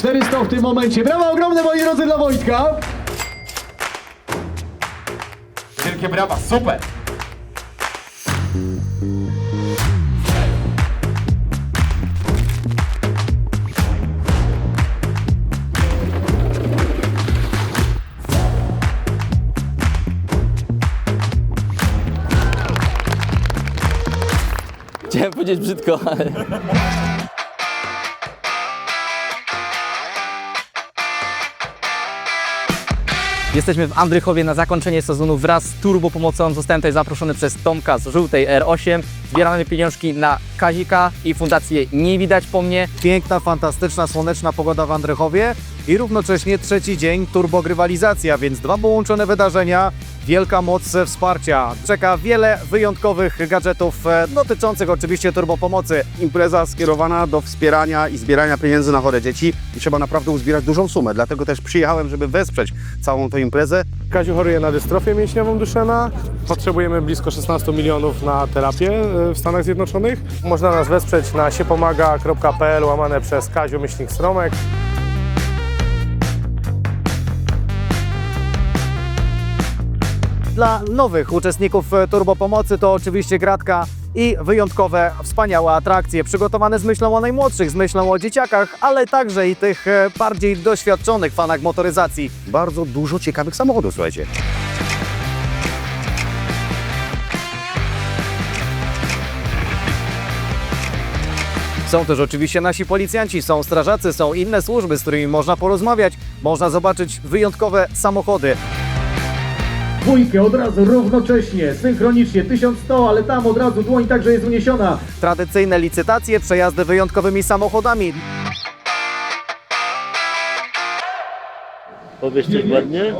400 w tym momencie. Brawa ogromne, moi drodzy, dla Wojtka. Wielkie brawa, super! Chciałem powiedzieć brzydko, ale... Jesteśmy w Andrychowie na zakończenie sezonu wraz z Turbo Pomocą. Zostałem tutaj zaproszony przez Tomka z żółtej R8. Zbieramy pieniążki na Kazika i fundację Nie Widać Po Mnie. Piękna, fantastyczna, słoneczna pogoda w Andrychowie i równocześnie trzeci dzień turbogrywalizacja, więc dwa połączone wydarzenia, wielka moc wsparcia. Czeka wiele wyjątkowych gadżetów e, dotyczących oczywiście turbopomocy. impreza skierowana do wspierania i zbierania pieniędzy na chore dzieci i trzeba naprawdę uzbierać dużą sumę. Dlatego też przyjechałem, żeby wesprzeć całą tę imprezę. Kaziu choruje na dystrofię mięśniową Duszena. Potrzebujemy blisko 16 milionów na terapię e, w Stanach Zjednoczonych. Można nas wesprzeć na siepomaga.pl łamane przez Kaziu Myślnik Stromek. Dla nowych uczestników e, turbopomocy to oczywiście gratka i wyjątkowe, wspaniałe atrakcje przygotowane z myślą o najmłodszych, z myślą o dzieciakach, ale także i tych e, bardziej doświadczonych fanach motoryzacji. Bardzo dużo ciekawych samochodów, słuchajcie. Są też oczywiście nasi policjanci, są strażacy, są inne służby, z którymi można porozmawiać, można zobaczyć wyjątkowe samochody. Dwójkę od razu, równocześnie, synchronicznie, 1100, ale tam od razu dłoń także jest uniesiona. Tradycyjne licytacje, przejazdy wyjątkowymi samochodami. Powiesz coś ładnie?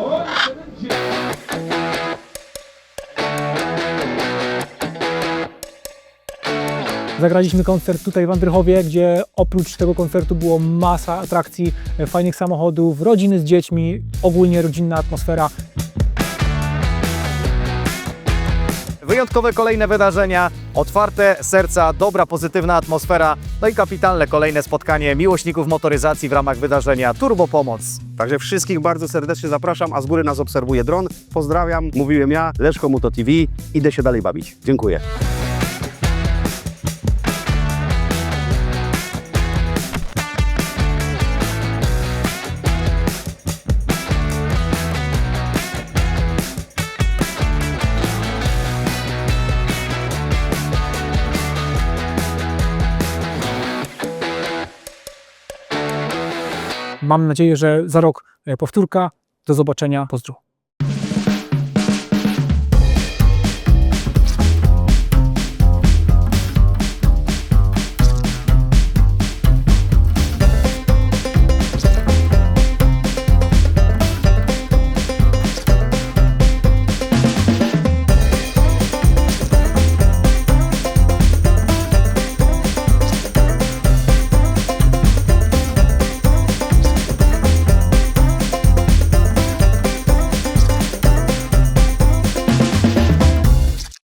Zagraliśmy koncert tutaj w Andrychowie, gdzie oprócz tego koncertu było masa atrakcji, e, fajnych samochodów, rodziny z dziećmi, ogólnie rodzinna atmosfera. Wyjątkowe kolejne wydarzenia, otwarte serca, dobra, pozytywna atmosfera, no i kapitalne kolejne spotkanie miłośników motoryzacji w ramach wydarzenia Turbo Pomoc. Także wszystkich bardzo serdecznie zapraszam, a z góry nas obserwuje dron. Pozdrawiam, mówiłem ja, Leszko Moto TV. Idę się dalej bawić. Dziękuję. Mam nadzieję, że za rok e, powtórka. Do zobaczenia. Pozdro.